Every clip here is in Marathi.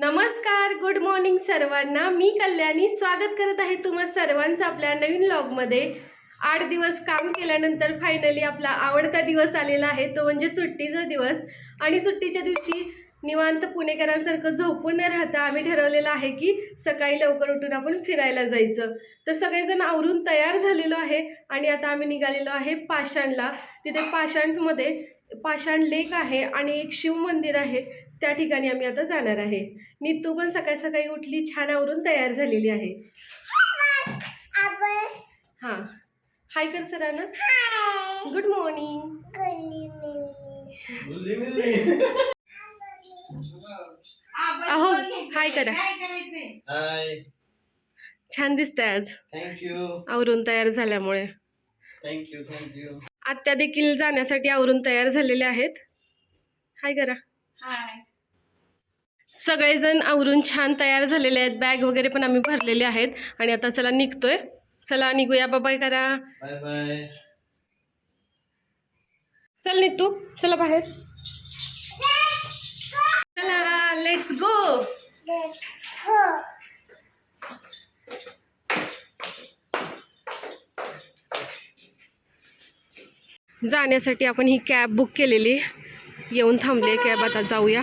नमस्कार गुड मॉर्निंग सर्वांना. मी कल्याणी. स्वागत करत आहे तुम्हा सर्वांचं आपल्या नवीन लॉगमध्ये आठ दिवस काम केल्यानंतर फायनली आपला आवडता दिवस आलेला आहे. तो म्हणजे सुट्टीचा दिवस. आणि सुट्टीच्या दिवशी निवांत पुणेकरांसारखं झोपून न राहता आम्ही ठरवलेलं आहे की सकाळी लवकर उठून आपण फिरायला जायचं. तर सगळेजण आवरून तयार झालेलो आहे आणि आता आम्ही निघालेलो आहे पाषाणला. तिथे पाषाणमध्ये पाषाण लेक आहे आणि एक शिव मंदिर आहे. त्या ठिकाणी आम्ही आता जाणार आहे. नीतू पण सकाळी सकाळी उठली छान आवरून तयार झालेली आहे. हां. हाय कर सरांना. गुड मॉर्निंग अहो हाय करा. हाय छान दिसतंय आज. थँक्यू आवरून तयार झाल्यामुळे. थँक्यू थँक्यू आत्या देखील जाण्यासाठी आवरून तयार झालेले आहेत. हाय करा. सगळेजण आवरून छान तयार झालेले आहेत. बॅग वगैरे पण आम्ही भरलेले आहेत. आणि आता चला निघतोय. चला निघूया. बाबाय करा. बाय बाय चल नीतू चला बाहेर. चला लेट्स गो जाण्यासाठी आपण ही कॅब बुक केलेली. येऊन थांबले कॅब आता जाऊया.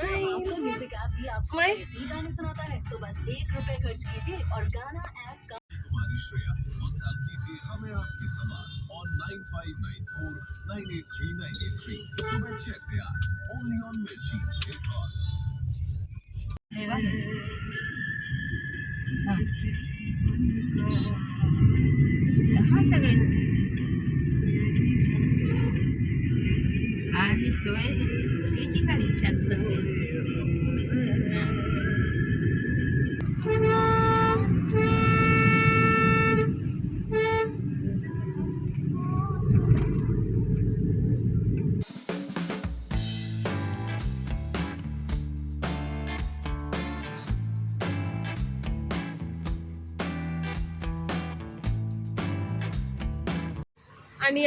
म्यूजिक ऐप भी आपको Smile. ऐसे गाने सुनाता है। तो बस एक रुपए खर्च कीजिए और गाना ऐप का हमारी श्रेया WhatsApp कीजिए हमें आपकी सवाल और nine five nine four nine eight three nine eight three सुबह छह से आठ only on Mirchi hit on आणि तोय कशी गाडी छान बसली आणि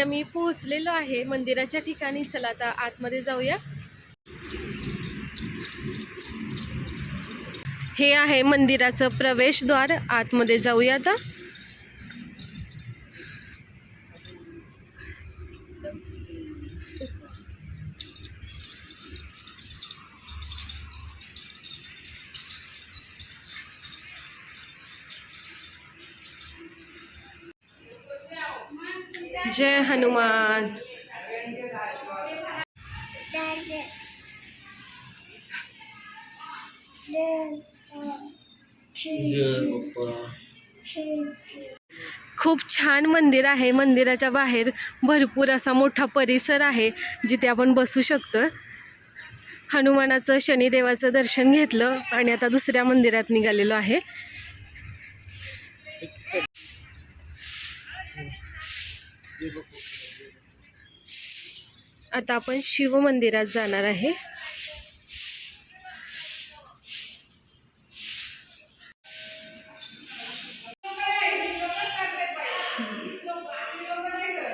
आम्ही पोहोचलेलो आहे मंदिराच्या ठिकाणी. चला आता आतमध्ये जाऊया. हे आहे मंदिराचं प्रवेशद्वार. आतमध्ये जाऊया आता. जय हनुमान. खूप छान मंदिर आहे. मंदिराच्या बाहेर भरपूर असा मोठा परिसर आहे जिथे आपण बसू शकतो. हनुमानाचं शनिदेवाचं दर्शन घेतलं आणि आता दुसऱ्या मंदिरात निघालेलो आहे. आता आपण शिव मंदिरात जाणार आहे.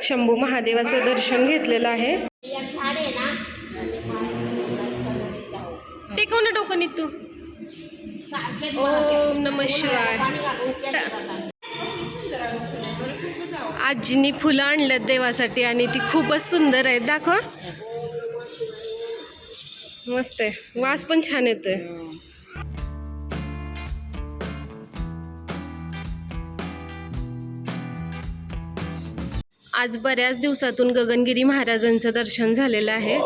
शंभू महादेवाचं दर्शन घेतलेलं आहे. टेकव ना डोकं तू ओम नम शिवाय. आजीनी फुलं आणलं देवासाठी आणि ती खूपच सुंदर आहेत. दाखव. मस्त आहे. वास पण छान येतोय. आज बऱ्याच दिवसातून गगनगिरी महाराजांचं दर्शन झालेलं आहे.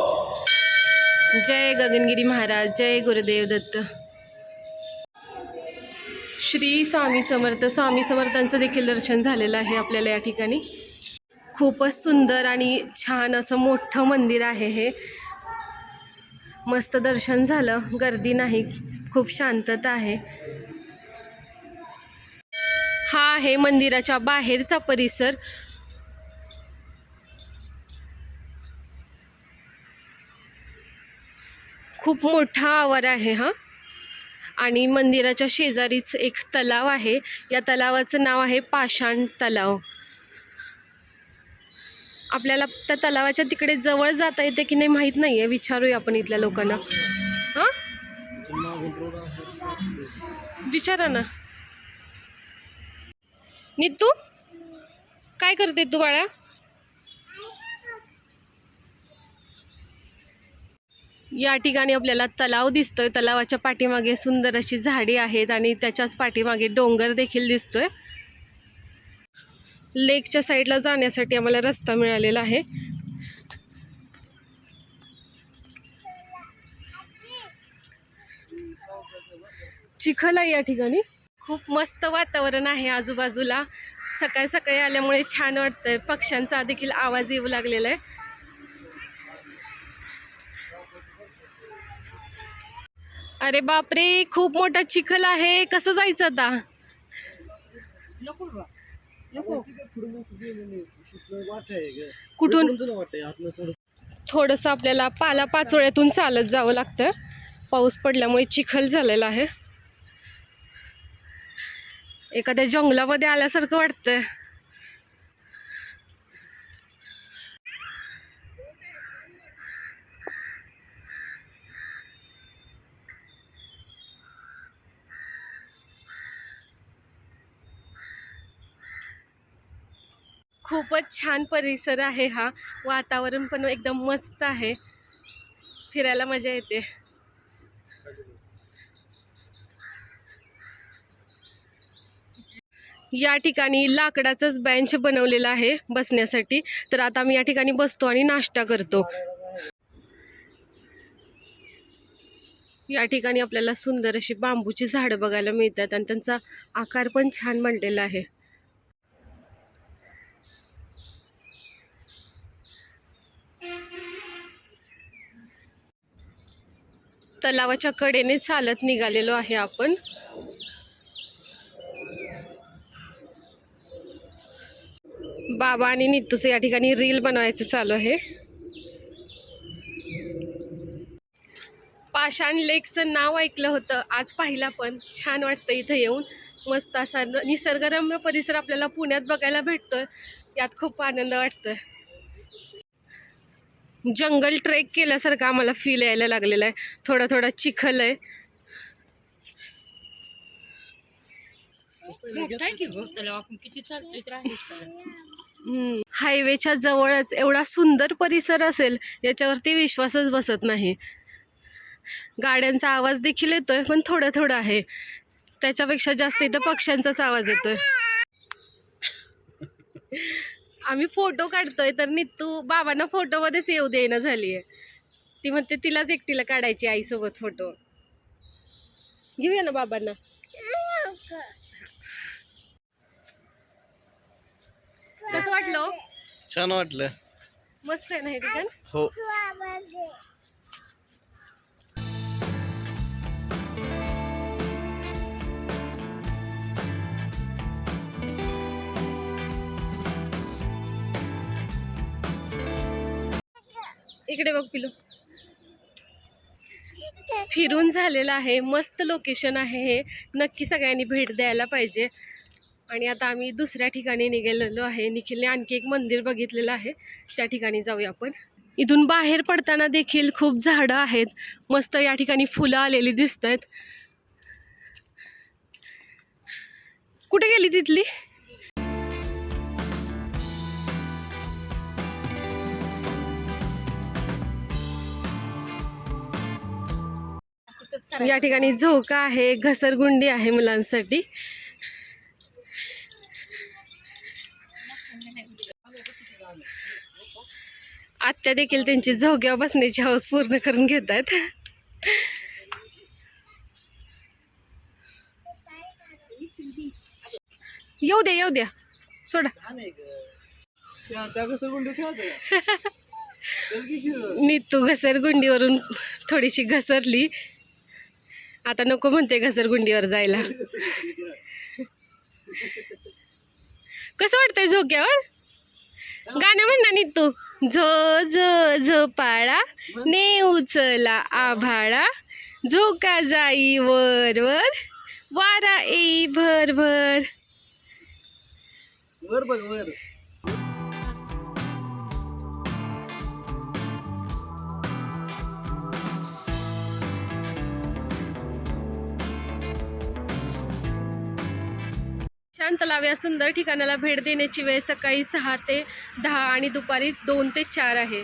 जय गगनगिरी महाराज जय गुरुदेव दत्त. श्री स्वामी समर्थ स्वामी समर्थांचं देखील दर्शन झालेलं आहे आपल्याला या ठिकाणी. खूपच सुंदर आणि छान असं मोठं मंदिर आहे हे. मस्त दर्शन झालं गर्दी नाही खूप शांतता आहे. हा आहे मंदिराच्या बाहेरचा परिसर. खूप मोठा आवार आहे हा. आणि मंदिराच्या शेजारीच एक तलाव आहे. या तलावाचं नाव आहे पाषाण तलाव. आपल्याला त्या तलावाच्या तिकडे जवळ जाता येते की नाही माहीत नाही आहे विचारूया आपण इथल्या लोकांना. हां? विचारा ना. नीतू? काय करते तू बाळा? या ठिकाणी आपल्याला तलाव दिसतोय. तलावाच्या पाठीमागे सुंदर अशी झाडी आहेत आणि त्याच्याच पाठीमागे डोंगर देखील दिसतोय. लेकच्या साईडला जाण्यासाठी आम्हाला रस्ता मिळालेला आहे. चिखल आहे या ठिकाणी. खूप मस्त वातावरण आहे आजूबाजूला. सकाळी सकाळी आल्यामुळे छान वाटतंय. पक्ष्यांचा देखील आवाज येऊ लागलेला आहे. अरे बापरे खूप मोठा चिखल आहे. कसं जायचं आता? कुठून? थोडंसं आपल्याला पाला पाचोळ्यातून चालत जावं लागतं. पाऊस पडल्यामुळे चिखल झालेला आहे. एखाद्या जंगलामध्ये आल्यासारखं वाटतंय. खूपच छान परिसर आहे हा. वातावरण पण एकदम मस्त आहे. फिरायला मजा येते. या ठिकाणी लाकडाचाच बेंच बनवलेला आहे बसण्यासाठी. तर आता आम्ही या ठिकाणी बसतो आणि नाश्ता करतो. या ठिकाणी आपल्याला सुंदर अशी बांबूची झाडं बघायला मिळतात आणि त्यांचा आकार पण छान मांडलेला आहे. तलावाच्या कडेने चालत निघालेलो आहे आपण. बाबा आणि नितूचं या ठिकाणी रील बनवायचं चालू आहे. पाषाण लेकचं नाव ऐकलं होतं आज पाहिला पण छान वाटतं इथं येऊन. मस्त असा निसर्गरम्य परिसर आपल्याला पुण्यात बघायला भेटतोय. यात खूप आनंद वाटतोय. जंगल ट्रेक केल्यासारखं आम्हाला फील यायला लागलेला आहे. थोडा थोडा चिखल आहे. हायवेच्या जवळच एवढा सुंदर परिसर असेल याच्यावरती विश्वासच बसत नाही. गाड्यांचा आवाज देखील येतोय पण थोडं थोडं आहे. त्याच्यापेक्षा जास्त इथं पक्ष्यांचाच आवाज येतोय. आम्ही फोटो काढतोय तर नितू बाबांना फोटोमध्येच येऊ देणं झाली आहे ती म्हणते तिलाच एकटीला काढायची आईसोबत फोटो. घेऊया ना बाबांना. कसं वाटलं छान वाटलं. मस्त आहे ना हे ठिकाण? हो. इकडे बघ पिलू. फिरून झालेलं आहे. मस्त लोकेशन आहे हे. नक्की सगळ्यांनी भेट द्यायला पाहिजे. आणि आता आम्ही दुसऱ्या ठिकाणी निघालेलो आहे. निखिलने आणखी एक मंदिर बघितलेलं आहे. त्या ठिकाणी जाऊया आपण. इथून बाहेर पडताना देखील खूप झाडं आहेत. मस्त या ठिकाणी फुलं आलेली दिसत आहेत कुठे गेली तिथली? या ठिकाणी झोका आहे घसरगुंडी आहे मुलांसाठी. आत्या देखील त्यांची झोक्यावर बसण्याची हौस पूर्ण करून घेत आहेत. येऊ द्या येऊ द्या. सोडा. त्या घसरगुंडी खेळत नीतू घसरगुंडीवरून थोडीशी घसरली. आता नको म्हणते घसरगुंडीवर जायला. कसं वाटतंय झोक्यावर? गाणं म्हणणार नाही नीतू. झो झो झोपाळा ने उचला आभाळा. झोका जाई वर वर. वारा येई भर भर. वर बघ वर. शांत तलाव या सुंदर ठिकाणाला भेट देण्याची वेळ सकाळी सहा ते दहा आणि दुपारी दोन ते चार आहे.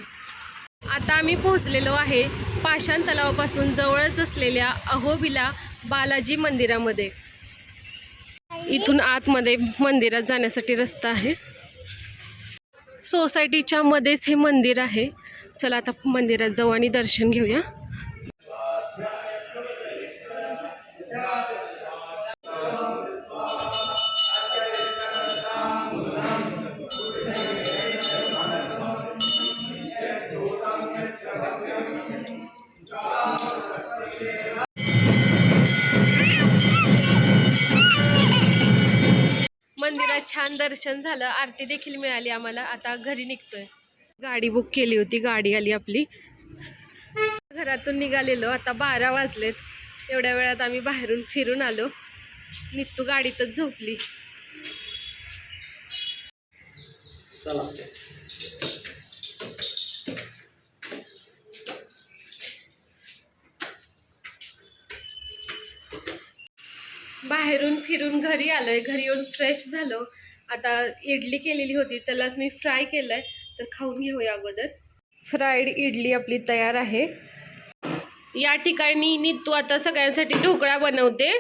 आता आम्ही पोहोचलेलो आहे पाषाण तलावापासून जवळच असलेल्या अहोबिला बालाजी मंदिरामध्ये. इथून आतमध्ये मंदिरात जाण्यासाठी रस्ता आहे. सोसायटीच्या मध्येच हे मंदिर आहे. चला आता मंदिरात जाऊ आणि दर्शन घेऊया. मंदिरात छान दर्शन झालं. आरती देखील मिळाली आम्हाला. आता घरी निघतोय. गाडी बुक केली होती. गाडी आली आपली. घरातून निघालेलो. आता बारा वाजलेत. एवढ्या वेळात आम्ही बाहेरून फिरून आलो. नित्तू गाडीतच झोपली. बाहेरून फिरून घरी आलोय घरी येऊन फ्रेश झालो. आता इडली केलेली होती त्यालाच मी फ्राय केलंय तर खाऊन घेऊया अगोदर. फ्राईड इडली आपली तयार आहे. या ठिकाणी नीतू आता सगळ्यांसाठी ढोकळा बनवते.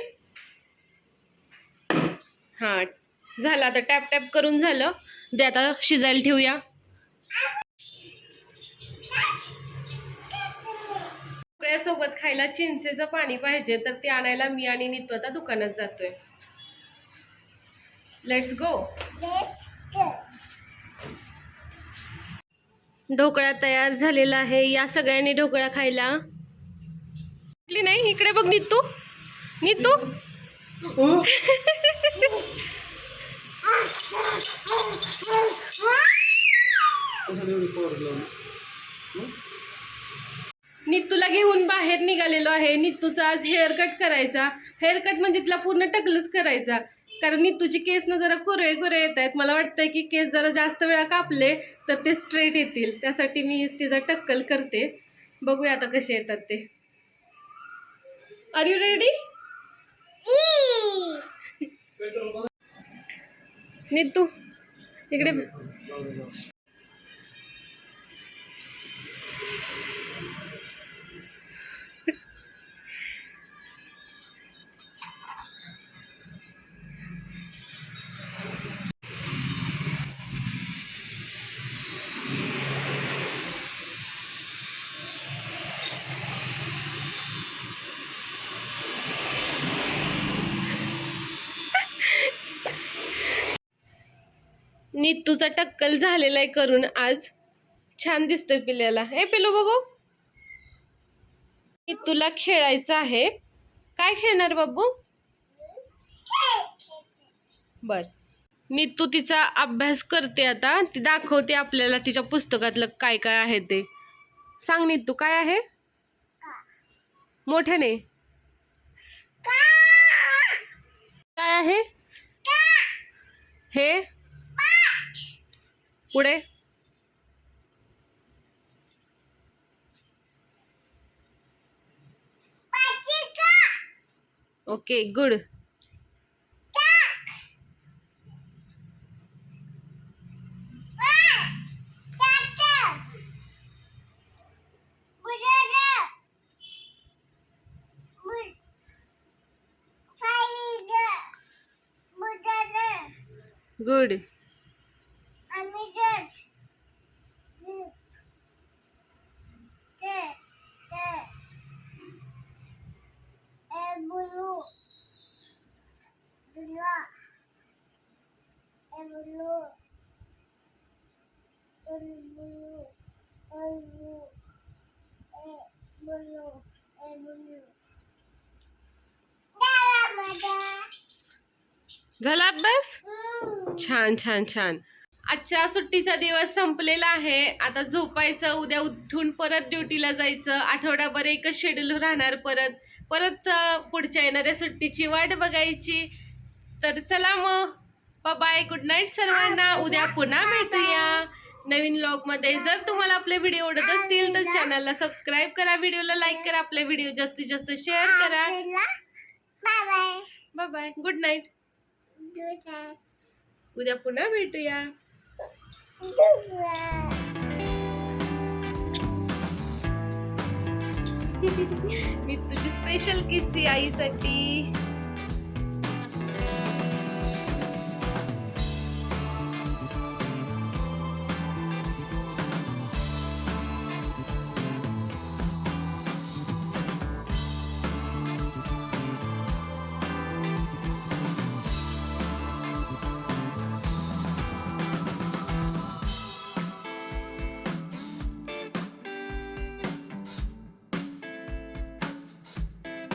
हां झालं आता टॅप टॅप करून झालं. दे आता शिजायला ठेवूया. ढोकळ्यासोबत खायला चिंचेचं पाणी पाहिजे तर ते आणायला मी आणि नीतू आता दुकानात जातोय. लेट्स गो ढोकळा तयार झालेला आहे. या सगळ्यांनी ढोकळा खायला. इकडे नाही? इकडे बघ नीतू. नीतू. नित्तूला घेऊन बाहेर निघालेलो आहे. नित्तूचा आज हेअर कट करायचा. हेअर कट म्हणजे तिला पूर्ण टकलच करायचा. कारण नित्तूची केस ना जरा कुरळे कुरळे येत आहेत. मला वाटतंय की केस जरा जास्त वेळा कापले तर ते स्ट्रेट येतील. त्यासाठी मी तिचा टक्कल करते. बघूया आता कसे येतात ते. आर यू रेडी नित्तू इकडे. नित्तूचा टक्कल झालेला आहे करून आज. छान दिसतोय पिल्याला. हे पिलो बघू. नित्तूला खेळायचं आहे. काय खेळणार बाबू? बर. नित्तू तिचा अभ्यास करते आता. ती दाखवते आपल्याला तिच्या पुस्तकातलं काय काय आहे ते. सांग नित्तू काय आहे? मोठ्याने. काय आहे? हे? पुढे. ओके गुड गुड झाला अभ्यास? छान छान छान. आजच्या सुट्टीचा दिवस संपलेला आहे. आता झोपायचं उद्या उठून परत ड्युटीला जायचं. आठवडाभर एकच शेड्यूल राहणार परत. परत पुढच्या येणाऱ्या सुट्टीची वाट बघायची. तर चला मग. बाय गुड नाईट सर्वांना. उद्या पुन्हा भेटूया. नवीन मध्ये जर तुम्हाला आपले व्हिडिओ आवडत असतील तर चॅनलला सबस्क्राईब करा. व्हिडिओला लाईक करा. आपले व्हिडिओ जास्तीत जास्त शेअर करा. बाय बाय गुड नाईट उद्या पुन्हा भेटूया. मी तुझी स्पेशल किस्सी आईसाठी.